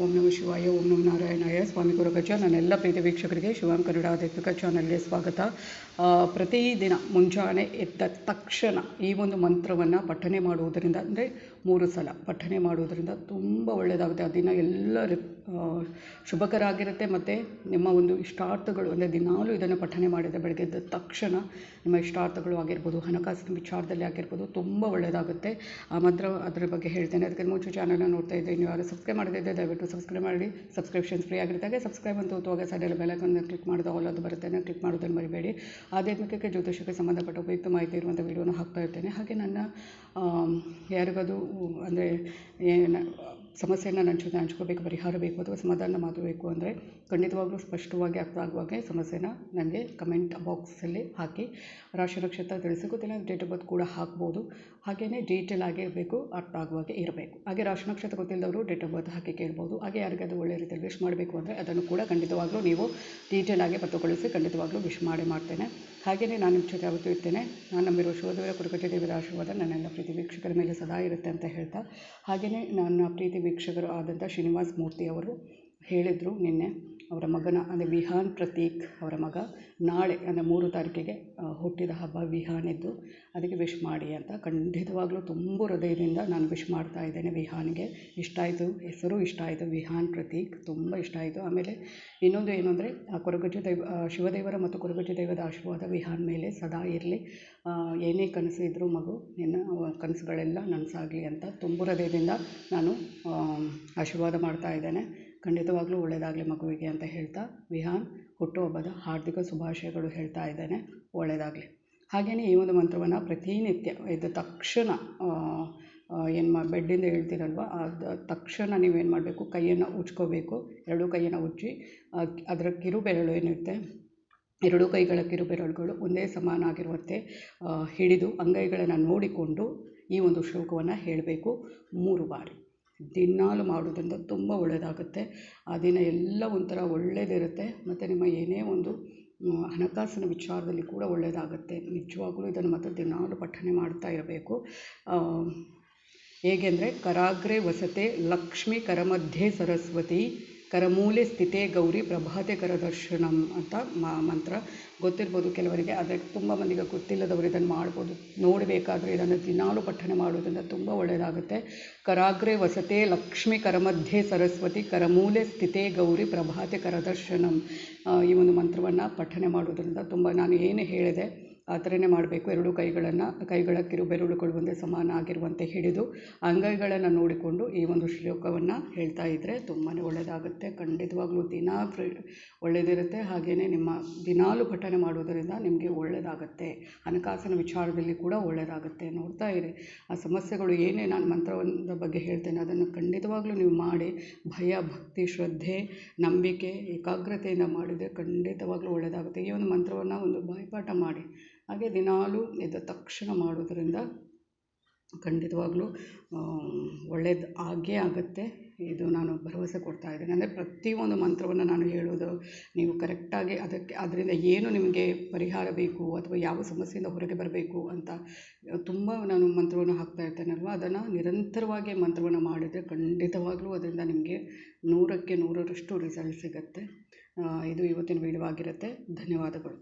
ಓಂ ನಮ ಶಿವಾಯ, ಓಂ ನಮ ನಾರಾಯಣಾಯ. ಸ್ವಾಮಿ ಗುರುಗಜ ನನ್ನೆಲ್ಲ ಪ್ರೀತಿ ವೀಕ್ಷಕರಿಗೆ ಶಿವಾಂ ಕನ್ನಡ ಆಧ್ಯಾತ್ಮಿಕ ಚಾನಲ್ಗೆ ಸ್ವಾಗತ. ಪ್ರತಿದಿನ ಮುಂಜಾನೆ ಎದ್ದ ತಕ್ಷಣ ಈ ಒಂದು ಮಂತ್ರವನ್ನು ಪಠನೆ ಮಾಡುವುದರಿಂದ, ಅಂದರೆ ಮೂರು ಸಲ ಪಠನೆ ಮಾಡುವುದರಿಂದ ತುಂಬ ಒಳ್ಳೆಯದಾಗುತ್ತೆ ಆ ದಿನ ಎಲ್ಲ ಶುಭಕರಾಗಿರುತ್ತೆ. ಮತ್ತು ನಿಮ್ಮ ಒಂದು ಇಷ್ಟಾರ್ಥಗಳು, ಅಂದರೆ ದಿನಾಲೂ ಇದನ್ನು ಪಠನೆ ಮಾಡಿದ ಬೆಳಗ್ಗೆ ಎದ್ದ ತಕ್ಷಣ ನಿಮ್ಮ ಇಷ್ಟಾರ್ಥಗಳು ಆಗಿರ್ಬೋದು, ಹಣಕಾಸಿನ ವಿಚಾರದಲ್ಲಿ ಆಗಿರ್ಬೋದು, ತುಂಬ ಒಳ್ಳೆಯದಾಗುತ್ತೆ ಆ ಮಂತ್ರ ಅದರ ಬಗ್ಗೆ ಹೇಳ್ತೇನೆ. ಅದಕ್ಕೆ ಮುಂಚೆ ಚಾನಲ್ನ ನೋಡ್ತಾ ಇದ್ದೆ ನೀವು ಯಾರು ಸಬ್ಸ್ಕ್ರೈಬ್ ಮಾಡಿದ್ದೆ ದಯವಿಟ್ಟು ಸಬ್ಸ್ಕ್ರೈಬ್ ಮಾಡಿ ಸಬ್ಸ್ಕ್ರಿಪ್ಷನ್ಸ್ ಫ್ರೀ ಆಗಿರ್ತಾಗೆ ಸಬ್ಸ್ಕ್ರೈಬ್ ಅಂತ ಹೋಗುವಾಗ ಸೈಡಲ್ಲಿ ಬೆಲೈಕನ್ನ ಕ್ಲಿಕ್ ಮಾಡಿದ ಆಲ್ ಅದು ಬರುತ್ತೆ ಕ್ಲಿಕ್ ಮಾಡೋದನ್ನು ಮರಿಬೇಡಿ. ಆಧ್ಯಾತ್ಮಿಕಕ್ಕೆ ಜ್ಯೋತಿಷಕ್ಕೆ ಸಂಬಂಧಪಟ್ಟ ಉಪಯುಕ್ತ ಮಾಹಿತಿ ಇರುವಂಥ ವೀಡಿಯೋನ ಹಾಕ್ತಾ ಇರ್ತೇನೆ. ಹಾಗೆ ನನ್ನ ಯಾರಿಗಾದರೂ ಯಾರಿಗದು ಅಂದರೆ ಏನು ಸಮಸ್ಯೆಯನ್ನು ನನ್ನ ಜೊತೆ ಹಂಚ್ಕೋಬೇಕು ಪರಿಹಾರ ಬೇಕು ಅಥವಾ ಸಮಾಧಾನ ಮಾಡಬೇಕು ಬೇಕು ಅಂದರೆ ಖಂಡಿತವಾಗ್ಲೂ ಸ್ಪಷ್ಟವಾಗಿ ಅರ್ಥ ಆಗುವಾಗೆ ಸಮಸ್ಯೆನ ನನಗೆ ಕಮೆಂಟ್ ಬಾಕ್ಸಲ್ಲಿ ಹಾಕಿ. ರಾಶಿ ನಕ್ಷತ್ರ ತಿಳಿಸಿ ಗೊತ್ತಿಲ್ಲ ಡೇಟ್ ಆಫ್ ಬರ್ತ್ ಕೂಡ ಹಾಕ್ಬೋದು. ಹಾಗೆಯೇ ಡೀಟೇಲ್ ಆಗಿರಬೇಕು, ಅರ್ಥ ಆಗುವಾಗೆ ಇರಬೇಕು. ಹಾಗೆ ರಾಶಿ ನಕ್ಷತ್ರ ಗೊತ್ತಿಲ್ಲದವರು ಡೇಟ್ ಆಫ್ ಬರ್ತ್ ಹಾಕಿ ಕೇಳ್ಬೋದು. ಹಾಗೆ ಯಾರಿಗೆ ಅದು ಒಳ್ಳೆಯ ರೀತಿಯಲ್ಲಿ ವಿಶ್ ಮಾಡಬೇಕು ಅಂದರೆ ಅದನ್ನು ಕೂಡ ಖಂಡಿತವಾಗ್ಲೂ ನೀವು ಡೀಟೇಲ್ ಆಗಿ ಬರೆದುಕೊಳ್ಳಿಸಿ ಖಂಡಿತವಾಗ್ಲೂ ವಿಶ್ ಮಾಡಿ ಮಾಡ್ತೇನೆ. ಹಾಗೆಯೇ ನಾನು ನಿಮ್ಮ ಜೊತೆ ಯಾವತ್ತೂ ಇರ್ತೇನೆ. ನಾನು ನಂಬಿರುವ ಶಿವದೇವರ ಕುರುಕಟ್ಟೆ ದೇವರ ಆಶೀರ್ವಾದ ನನ್ನೆಲ್ಲ ಪ್ರೀತಿ ವೀಕ್ಷಕರ ಮೇಲೆ ಸದಾ ಇರುತ್ತೆ ಅಂತ ಹೇಳ್ತಾ. ಹಾಗೆಯೇ ನನ್ನ ಪ್ರೀತಿ ವೀಕ್ಷಕರು ಆದಂಥ ಶ್ರೀನಿವಾಸ್ ಮೂರ್ತಿ ಅವರು ಹೇಳಿದರು ನಿನ್ನೆ. ಅವರ ಮಗನ, ಅಂದರೆ ವಿಹಾನ್ ಪ್ರತೀಕ್ ಅವರ ಮಗ, ನಾಳೆ, ಅಂದರೆ ಮೂರು ತಾರೀಕಿಗೆ ಹುಟ್ಟಿದ ಹಬ್ಬ ವಿಹಾನಿದ್ದು. ಅದಕ್ಕೆ ವಿಶ್ ಮಾಡಿ ಅಂತ ಖಂಡಿತವಾಗ್ಲೂ ತುಂಬ ಹೃದಯದಿಂದ ನಾನು ವಿಶ್ ಮಾಡ್ತಾ ಇದ್ದೇನೆ ವಿಹಾನ್ಗೆ. ಇಷ್ಟ ಆಯಿತು, ಹೆಸರು ಇಷ್ಟ ಆಯಿತು, ವಿಹಾನ್ ಪ್ರತೀಕ್ ತುಂಬ ಇಷ್ಟ ಆಯಿತು. ಆಮೇಲೆ ಇನ್ನೊಂದು ಏನು ಅಂದರೆ, ಆ ಕೊರಗಜ್ಜ ದೈವ ಶಿವದೇವರ ಮತ್ತು ಕೊರಗಜ್ಜ ದೈವದ ಆಶೀರ್ವಾದ ವಿಹಾನ್ ಮೇಲೆ ಸದಾ ಇರಲಿ. ಏನೇ ಕನಸು ಇದ್ದರೂ ಮಗು, ನಿನ್ನ ಕನಸುಗಳೆಲ್ಲ ನನಸಾಗಲಿ ಅಂತ ತುಂಬ ಹೃದಯದಿಂದ ನಾನು ಆಶೀರ್ವಾದ ಮಾಡ್ತಾ ಇದ್ದೇನೆ. ಖಂಡಿತವಾಗ್ಲೂ ಒಳ್ಳೆಯದಾಗಲಿ ಮಗುವಿಗೆ ಅಂತ ಹೇಳ್ತಾ ವಿಹಾನ್ ಹುಟ್ಟುಹಬ್ಬದ ಹಾರ್ದಿಕ ಶುಭಾಶಯಗಳು ಹೇಳ್ತಾ ಇದ್ದೇನೆ. ಒಳ್ಳೆಯದಾಗಲಿ ಹಾಗೆಯೇ ಈ ಒಂದು ಮಂತ್ರವನ್ನು ಪ್ರತಿನಿತ್ಯ ಎದ್ದ ತಕ್ಷಣ ಏನು ಮಾ, ಬೆಡ್ಡಿಂದ ಹೇಳ್ತೀರಲ್ವ? ಅದು, ತಕ್ಷಣ ನೀವೇನು ಮಾಡಬೇಕು? ಕೈಯನ್ನು ಉಜ್ಕೋಬೇಕು. ಎರಡೂ ಕೈಯನ್ನು ಉಜ್ಜಿ ಅದರ ಕಿರು ಬೆರಳು ಏನಿರುತ್ತೆ? ಎರಡೂ ಕೈಗಳ ಕಿರು ಬೆರಳುಗಳು ಒಂದೇ ಸಮಾನ ಆಗಿರುವಂತೆ ಹಿಡಿದು ಅಂಗೈಗಳನ್ನು ನೋಡಿಕೊಂಡು ಈ ಒಂದು ಶ್ಲೋಕವನ್ನು ಹೇಳಬೇಕು. ಮೂರು ಬಾರಿ. ದಿನಾಲು ಮಾಡೋದ್ರಿಂದ ತುಂಬ ಒಳ್ಳೆಯದಾಗುತ್ತೆ. ಆ ದಿನ ಎಲ್ಲ ಒಂಥರ ಒಳ್ಳೆಯದಿರುತ್ತೆ ಮತ್ತು ನಿಮ್ಮ ಏನೇ ಒಂದು ಹಣಕಾಸಿನ ವಿಚಾರದಲ್ಲಿ ಕೂಡ ಒಳ್ಳೆಯದಾಗುತ್ತೆ. ನಿಜವಾಗ್ಲೂ ಇದನ್ನು ಮಾತ್ರ ದಿನಾಲು ಪಠನೆ ಮಾಡ್ತಾ ಇರಬೇಕು. ಹೇಗೆಂದರೆ ಕರಾಗ್ರೆ ವಸತೆ ಲಕ್ಷ್ಮೀ ಕರಮಧ್ಯೆ ಸರಸ್ವತಿ. ಕರಮೂಲೆ ಸ್ಥಿತೆ ಗೌರಿ ಪ್ರಭಾತೆ ಕರದರ್ಶನಂ ಅಂತ ಮಂತ್ರ ಗೊತ್ತಿರ್ಬೋದು ಕೆಲವರಿಗೆ, ಆದರೆ ತುಂಬ ಮಂದಿಗೆ ಗೊತ್ತಿಲ್ಲದವರು ಇದನ್ನು ಮಾಡ್ಬೋದು. ನೋಡಬೇಕಾದ್ರೆ ಇದನ್ನು ದಿನಾಲು ಪಠನೆ ಮಾಡೋದ್ರಿಂದ ತುಂಬ ಒಳ್ಳೆಯದಾಗುತ್ತೆ ಕರಾಗ್ರೆ ವಸತೆ ಲಕ್ಷ್ಮಿ ಕರಮಧ್ಯೆ ಸರಸ್ವತಿ ಕರಮೂಲೆ ಸ್ಥಿತೆ ಗೌರಿ ಪ್ರಭಾತೆ ಕರದರ್ಶನಂ ಈ ಒಂದು ಮಂತ್ರವನ್ನು ಪಠನೆ ಮಾಡೋದ್ರಿಂದ ತುಂಬ ನಾನು ಏನು ಹೇಳಿದೆ ಆ ಥರನೇ ಮಾಡಬೇಕು. ಎರಡೂ ಕೈಗಳನ್ನು ಕೈಗಳ ಕಿರು ಬೆರಳುಗಳು ಒಂದೇ ಸಮಾನ ಆಗಿರುವಂತೆ ಹಿಡಿದು ಅಂಗೈಗಳನ್ನು ನೋಡಿಕೊಂಡು ಈ ಒಂದು ಶ್ಲೋಕವನ್ನು ಹೇಳ್ತಾ ಇದ್ದರೆ ತುಂಬಾ ಒಳ್ಳೆಯದಾಗುತ್ತೆ ಖಂಡಿತವಾಗ್ಲೂ ದಿನ ಫ್ರೀ ಒಳ್ಳೆಯದಿರುತ್ತೆ ಹಾಗೆಯೇ ನಿಮ್ಮ ದಿನಾಲು ಪಠನೆ ಮಾಡೋದರಿಂದ ನಿಮಗೆ ಒಳ್ಳೆಯದಾಗುತ್ತೆ ಹಣಕಾಸಿನ ವಿಚಾರದಲ್ಲಿ ಕೂಡ ಒಳ್ಳೆಯದಾಗುತ್ತೆ ನೋಡ್ತಾ ಇರಿ. ಆ ಸಮಸ್ಯೆಗಳು ಏನೇ ನಾನು ಮಂತ್ರದ ಬಗ್ಗೆ ಹೇಳ್ತೇನೆ, ಅದನ್ನು ಖಂಡಿತವಾಗ್ಲೂ ನೀವು ಮಾಡಿ, ಭಯ, ಭಕ್ತಿ, ಶ್ರದ್ಧೆ, ನಂಬಿಕೆ, ಏಕಾಗ್ರತೆಯಿಂದ ಮಾಡಿದರೆ ಖಂಡಿತವಾಗ್ಲೂ ಒಳ್ಳೆಯದಾಗುತ್ತೆ ಈ ಒಂದು ಮಂತ್ರವನ್ನು ಒಂದು ಬಾಯಿಪಾಠ ಮಾಡಿ. ಹಾಗೆ ದಿನಾಲೂ ಎದ್ದ ತಕ್ಷಣ ಮಾಡೋದರಿಂದ ಖಂಡಿತವಾಗ್ಲೂ ಒಳ್ಳೇದು ಆಗೇ ಆಗುತ್ತೆ. ಇದು ನಾನು ಭರವಸೆ ಕೊಡ್ತಾ ಇದ್ದೇನೆ. ಅಂದರೆ ಪ್ರತಿಯೊಂದು ಮಂತ್ರವನ್ನು ನಾನು ಹೇಳೋದು ನೀವು ಕರೆಕ್ಟಾಗಿ ಅದಕ್ಕೆ ಅದರಿಂದ ಏನು ನಿಮಗೆ ಪರಿಹಾರ ಬೇಕು ಅಥವಾ ಯಾವ ಸಮಸ್ಯೆಯಿಂದ ಹೊರಗೆ ಬರಬೇಕು ಅಂತ ತುಂಬ ನಾನು ಮಂತ್ರವನ್ನು ಹಾಕ್ತಾ ಇರ್ತೇನಲ್ವ? ಅದನ್ನು ನಿರಂತರವಾಗಿ ಮಂತ್ರವನ್ನು ಮಾಡಿದರೆ ಖಂಡಿತವಾಗ್ಲೂ ಅದರಿಂದ ನಿಮಗೆ ನೂರಕ್ಕೆ ನೂರರಷ್ಟು ರಿಸಲ್ಟ್ ಸಿಗುತ್ತೆ. ಇದು ಇವತ್ತಿನ ವಿಡಿಯೋ ಆಗಿರುತ್ತೆ. ಧನ್ಯವಾದಗಳು.